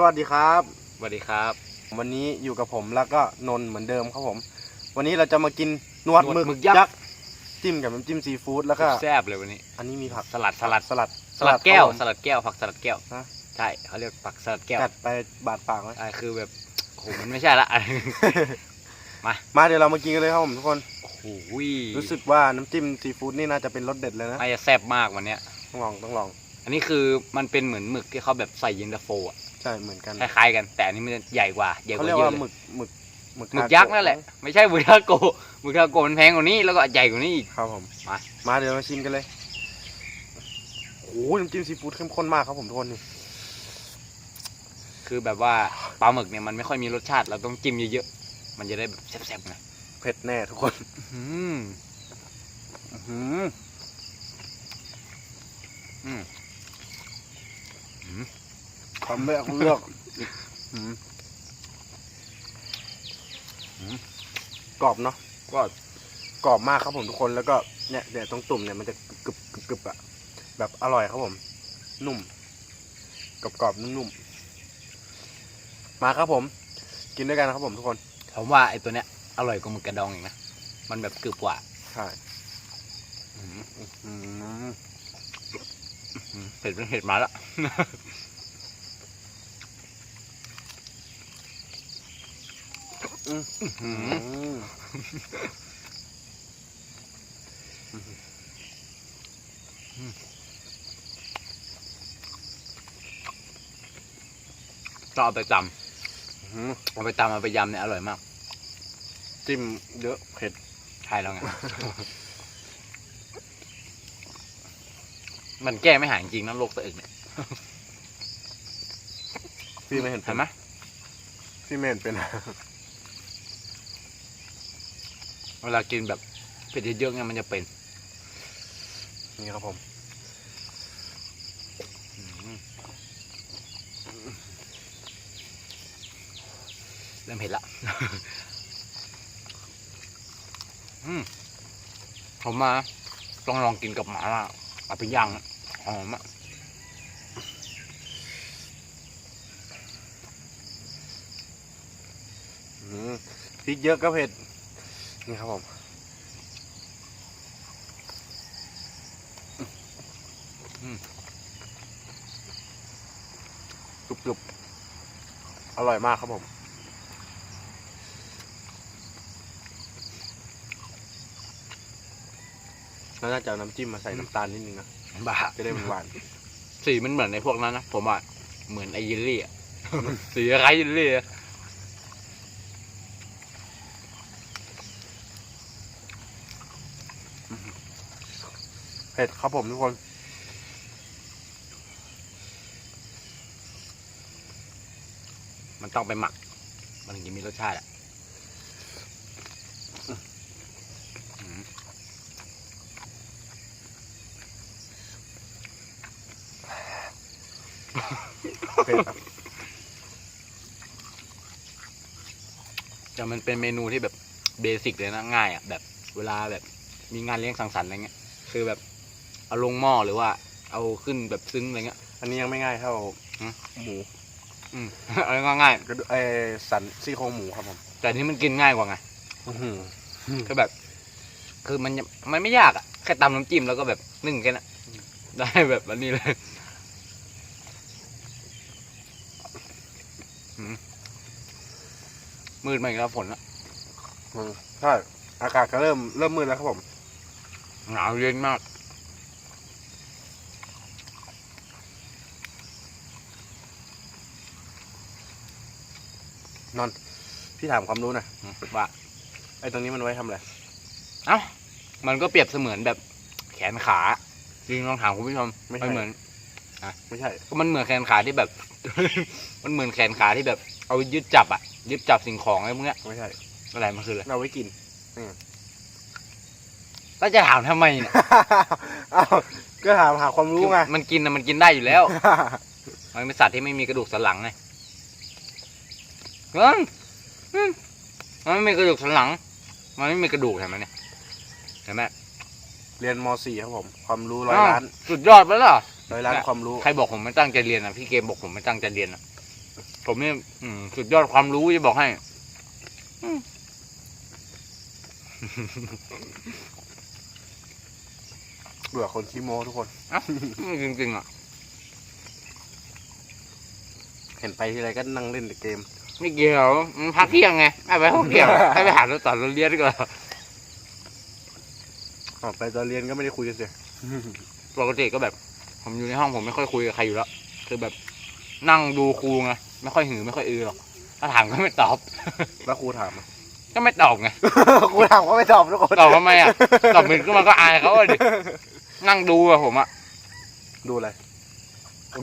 สวัสดีครับ สวัสดีครับ วันนี้อยู่กับผมแล้วก็นนท์เหมือนเดิมครับผม วันนี้เราจะมากินนวดนวดหมึกหมึกยักษ์ ยักษ์จิ้มกับน้ำจิ้มซีฟู้ดแล้วก็แซ่บเลยวันนี้ อันนี้มีผักสลัดสลัดสลัดสลัดแก้วครับผมสลัดแก้วผักสลัดแก้วฮะใช่เขาเรียกผักสลัดแก้วจัดไปบาดปากไว้อ่าคือแบบโอ้โหมันไม่ใช่ละมามาเดี๋ยวเรามากินกันเลยครับผมทุกคน โอ้โหรู้สึกว่าน้ำจิ้มซีฟู้ดนี่น่าจะเป็นรสเด็ดเลยนะน่าจะแซ่บมากวันเนี้ย ต้องลองต้องลองอันนี้คือมันเป็นเหมือนหมึกที่เขาแบบใส่เย็นตาโฟอะใช่เหมือนกันคล้ายๆกัน แต่อันนี้มันใหญ่กว่าใหญ่กเขาว่าเรียกเยว่าอะหเลมึยกหมึกหมึกหมึกทาโยักษ์นั่นแหละไม่ใช่หมึกทาโกะหมึกทาโกะมันแพงกว่านี้แล้วก็ใหญ่กว่านี้อีก ครับผมมา มาเดี๋ยวมาชิมกันเลยโอ้โหน้ำจิ้มซีฟู้ดเข้มข้นมากครับผมทุกคนนี่คือแบบว่าปลาหมึกเนี่ยมันไม่ค่อยมีรสชาติเราต้องจิ้มเยอะๆมันจะได้แบบแซ่บๆไงเผ็ดแน่ทุกคนอืมอื้อหืออืมคำ แรกเลือกอื้อหืออืมกรอบเนาะก็กรอบมากครับผมทุกคนแล้วก็เนี่ยเดี๋ยวตรงตุ่มเนี่ยมันจะกรึบกรึบกรึบอะแบบอร่อยครับผม นุ่มกรอบกรอบๆนุ่มๆมาครับผม กินด้วยกันครับผมทุกคนผมว่าไอ้ตัวเนี้ยอร่อยกว่าหมึกกระดองอีกนะมันแบบกรึบกว่าใช่อืมอืมอืมเผ็ดเป็นเผ็ดมาแล้ว อืม อื อื ม ม ก็เอาไปตำเอาไปตำเอาไปยำเนี่ยอร่อยมาก จิ้มเยอะเผ็ดใช่แล้วไง มันแก้ไม่หายจริงนะโรคสะอึกเนี่ยพี่ไม่เห็นเป็เห็นนไหมพี่ไม่เห็นเป็น เวลากินแบบเผ็ดเยอะๆเนี่ยมันจะเป็น นี่ครับผมเริ่มเผ็ดละผมมาต้องลองกินกับหมาล่าเอาไปย่างหอมอะพริกเยอะก็เผ็ด นี่ครับผมกรุบกรุบอร่อยมากครับผมแล้วน่าจะเอาน้ำจิ้มมาใส่น้ำตาลนิดนึงนะ บ้าจะได้หวานสีมันเหมือนในพวกนั้นนะ ผมว่าเหมือนไอเยิลลี่อะ สีคล้ายเยิลลี่อะ เผ็ดครับผมทุกคน มันต้องไปหมัก มันถึงจะมีรสชาติอะอืมเผ็ดครับแต่มันเป็นเมนูที่แบบเบสิกเลยนะง่ายอะแบบ เวลาแบบ มีงานเลี้ยงสังสรรค์อะไรเงี้ยคือแบบเอาลงหม้อหรือว่า เอาขึ้นแบบซึ้งอะไรเงี้ย อันนี้ยังไม่ง่ายเท่าหืม หมูอืม เอาง่ายกระดูกไอสันซี่โครงหมูครับผมๆแต่อันนี้มันกินง่ายกว่าไงอื้อหือคือแบบ คือมันยังมันไม่ยากอะแค่ตำน้ำจิ้มแล้วก็แบบนึ่งแค่นั้นได้แบบอันนี้เลยอืมมืดมาอีกแล้วฝนละ อืมใช่อากาศก็เริ่มเริ่มมืดแล้วครับผม หนาวเย็นมากนอนพี่ถามความรู้หน่อยว่าไอตรงนี้มันไว้ทำอะไรเอ้ามันก็เปรียบเสมือนแบบแขนขาจริงลองถามคุณผู้ชมไม่ใช่มันเหมือนไม่ใช่ก็มันเหมือนแขนขาที่แบบ มันเหมือนแขนขาที่แบบ เอายึดจับอะยึดจับสิ่งของอะไรพวกเนี้ยไม่ใช่อะไรมันคืออะไรเราไว้กิน แล้วจะถามทำไมเนี่ยอ้าวก็ถามหาความรู้ไง มันกินนะมันกินได้อยู่แล้ว มันเป็นสัตว์ที่ไม่มีกระดูกสันหลังไงเฮ้ยอืมมันไม่มีกระดูกสันหลัง มันไม่มีกระดูกเห็นไหมเนี่ยเห็นไหมเรียนม .4 ครับผม ความรู้ร้อยอ้าวล้านสุดยอดไปแล้วเหรอ ร้อยล้านความรู้ ใครบอกผมไม่ตั้งใจเรียนอะพี่เกมบอกผมไม่ตั้งใจเรียนอะผมนี่อืมสุดยอดความรู้จะบอกให้ เบื่อคนขี้โม้ทุกคนจริงๆอะ เห็นไปทีไรก็นั่งเล่นแต่เกม ไม่เกี่ยวมันพักเที่ยงไงไม่ไปพักเที่ยงให้ไปหาเราต่อเราเรียนดีกว่าออกไปตอนเรียนก็ไม่ได้คุยกันเสียปกติก็แบบ ผมอยู่ในห้องผมไม่ค่อยคุยกับใครอยู่แล้ว คือแบบนั่งดูครูไงไม่ค่อยหือไม่ค่อยอือหรอก ถ้าถามก็ไม่ตอบ แล้วครูถามอะก็ไม่ตอบไงครูถามก็ไม่ตอบทุกคนตอบทำไมอะ ตอบมึนก็มันก็อายเขาอะดิ นั่งดูอะผมอะดูอะไร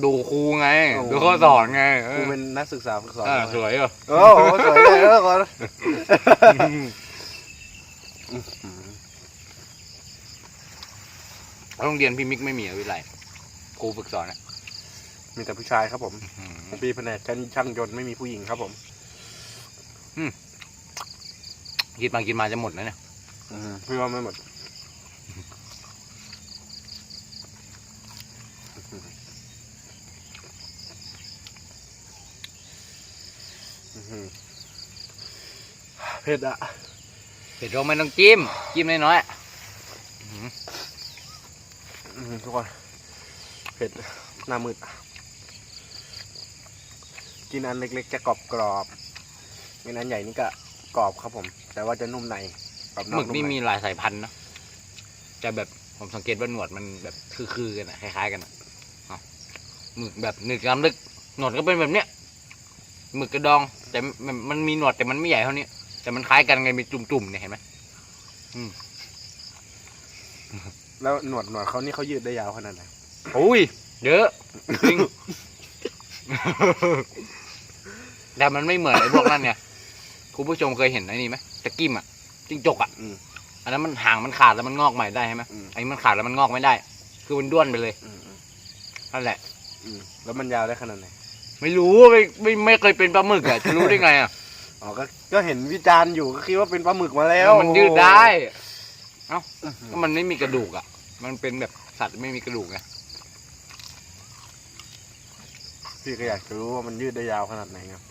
ดูครูไง โอ้ ดูเขาสอนไงเอครูอเป็นนักศึกษาฝึกสอนอ่าสวยเหรอโอ้โหสวยเลยทุกคนโรงเรียนพี่มิกไม่มีอะวิไลครูฝึกสอนอะมีแต่ผู้ชายครับผมอืมของพี่แผนกช่างช่างยนต์ไม่มีผู้หญิงครับผมกินมากินมาจะหมดนะเนี่ยอืมพี่ว่าไม่หมดอื้อหือ เผ็ดอะเผ็ดเราไม่ต้องจิ้ม จิ้มน้อยๆอะอื้อหือทุกคนเผ็ดหน้ามืดกินอันเล็กๆจะกรอบกรอบๆกินอันใหญ่นี่ก็กรอบครับผม แต่ว่าจะนุ่มในกรอบนหอมึกกนุ่นี่มในมีหลายสายพันธุ์นะแต่แบบผมสังเกตว่าหนวดมันแบบคือๆกันอะคล้ายๆกันอะเอา หมึกแบบหนึกน้ำลึกหนวดก็เป็นแบบเนี้ยหมึกกระดอง แต่มันมันมีหนวดแต่มันไม่ใหญ่เท่านี้แต่มันคล้ายกันไงเป็นจุ่มๆเนี่ยเห็นไหมแล้วหนวดหนวดเขานี่เขายืดได้ยาวขนาดไหนโอ้ยเยอะจริง แต่มันไม่เหมือนไอ้พวกนั้นเนี่ยคุณผู้ชมเคยเห็นไอ้นี่ไหมตะกิ้มอะจิ้งจกอะอืม อันนั้นมันห่างมันขาดแล้วมันงอกใหม่ได้ใช่ไหมอืม ไอ้นี่มันขาดแล้วมันงอกไม่ได้ คือมันด้วนไปเลยอืมอืมนั่นแหละ อืมแล้วมันยาวได้ขนาดไหนไม่รู้ไม่ไม่ไม่เคยเป็นปลาหมึกอะจะรู้ได้ไงอะอ๋อก็ก็เห็นวิจารณ์อยู่ก็คิดว่าเป็นปลาหมึกมาแล้วมันยืดได้อื้อก็มันไม่มีกระดูกอะ มันเป็นแบบสัตว์ไม่มีกระดูกไงพี่ก็อยากจะรู้ว่ามันยืดได้ยาวขนาดไหนครับ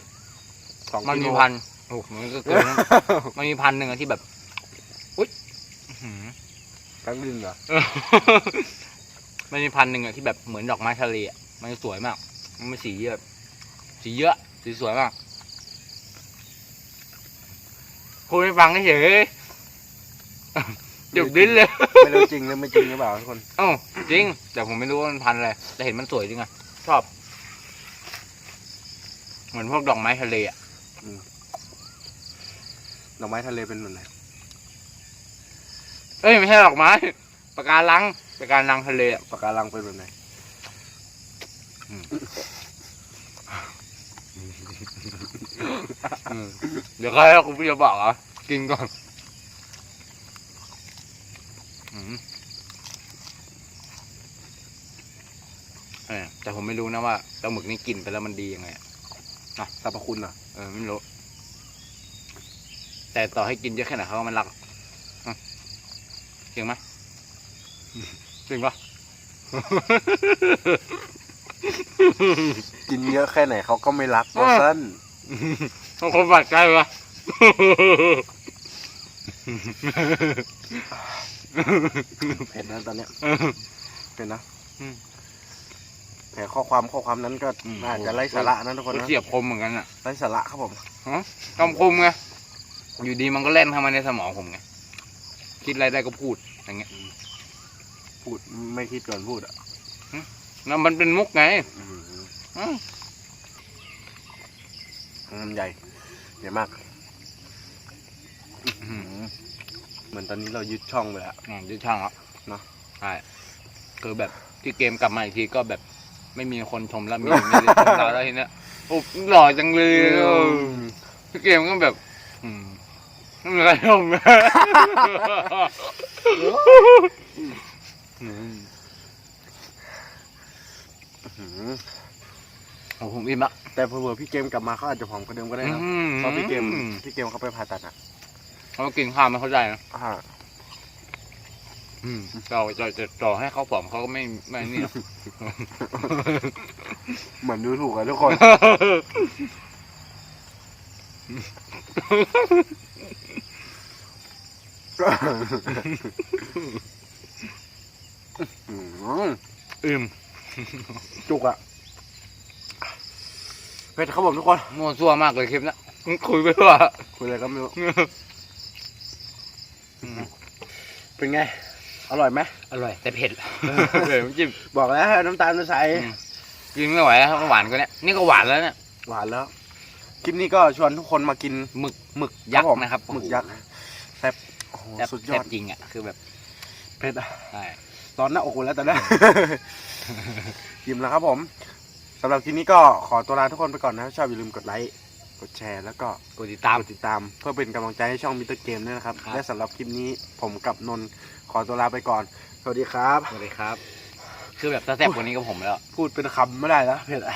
สองมันกิโลมีพันธุ์โอ้มันก็เกินนะมันมีพันธุ์หนึ่งอะที่แบบอุ๊ยอื้อหือ ทั้งดินเหรอเออมันมีพันธุ์หนึ่งอะที่แบบเหมือนดอกไม้ทะเลอะ มันสวยมาก มันมีสีแบบสีเยอะสีสวยมากพูดให้ฟังเฉยๆเดี๋ยวดิ้นเลยไม่รู้จริงหรือไม่จริงหรือเปล่าทุกคนเอ้าจริง แต่ผมไม่รู้ว่ามันพันธุ์อะไรแต่เห็นมันสวยจริงอะชอบ เหมือนพวกดอกไม้ทะเลอะดอกไม้ทะเลเป็นแบบไหนเอ้ยไม่ใช่ดอกไม้ปะการังปะการังทะเลอะปะการังเป็นแบบไหนอืม เดี๋ยวก็ให้คุณพี่จะบอกอะกินก่อนเออแต่ผมไม่รู้นะว่าปลาหมึกนี่กินไปแล้วมันดียังไงอะสรรพคุณเหรอเออไม่รู้ แต่ต่อให้กินเยอะแค่ไหนเขาก็มันรักจริงไหมจริงปะ กินเยอะแค่ไหนเขาก็ไม่รักว่าสั้นเขาคนบาดใจปะเผ็ดนะตอนเนี้ยเผ็ดนะอืมแต่ข้อความข้อความนั้นก็อืมอาจจะไร้สาระนะทุกคนนะเสียบคมเหมือนกันอะไร้สาระครับผมคำคมไงอยู่ดีมันก็เล่นเข้ามาในสมองผมไงคิดอะไรได้ก็พูดอย่างเงี้ย พูดไม่คิดก่อนพูดอะ แล้วมันเป็นมุกไงอืมอืมมันใหญ่ใหญ่มากเหมือนตอนนี้เรายึดช่องเลยอะอืมที่ช่างแล้วเนอะใช่คือแบบที่เกมกลับมาอีกทีก็แบบ ไม่มีคนชมแล้วมีมีแต่ชมเราแล้วทีเนี้ยโอ้หล่อจังเลยเออที่เกมก็แบบ อืมไม่มีใครชมอืม อืม โอ้ ผมอิ่มละแต่เผื่อๆพี่เกมกลับมาเขาอาจจะผอมกว่าเดิมก็ได้นะเพราะพี่เกมพี่เกมเขาไปผ่าตัดอะเขากินข้าวไม่เข้าใจนะอ่าอืมเราจะจะต่อให้เขาผอมเขาก็ไม่ไม่นี่หรอก เหมือนดูถูกอะทุกคนออืมอืมจุกอะ เผ็ดครับผมทุกคนมั่วซั่วมากเลยคลิปเนี้ยคุยไปว่าคุยอะไรก็ไม่รู้เป็นไง อร่อยไหมอร่อย แต่เผ็ดเผ็ดจิ้มบอกแล้วให้น้ำตาลมาใส่อืมกินไม่ไหวแล้วครับหวานกว่าเนี้ยนี่ก็หวานแล้วเนี่ยหวานแล้วคลิปนี้ก็ชวนทุกคนมากินหมึกหมึกยักษ์ผมนะครับหมึกยักษ์แซ่บโอ้โหแซ่บสุดยแซ่อบดจริงอะคือแบบเผ็ดอะใช่ตอนหน้าอกหมดแล้วตอนนี้ยิ้มแล้วครับผม สำหรับคลิปนี้ก็ขอตัวลาทุกคนไปก่อนนะ ชอบอย่าลืมกดไลค์ กดแชร์ แล้วก็กดติดตาม กดติดตาม เพื่อเป็นกำลังใจให้ช่องมิเตอร์เกมด้วยนะครับ ครับ และสำหรับคลิปนี้ผมกับนนท์ขอตัวลาไปก่อน สวัสดีครับ สวัสดีครับ คือแบบถ้าแซ่บกว่านี้ก็ผมแล้ว พูดเป็นคำไม่ได้แล้วเผ็ดอะ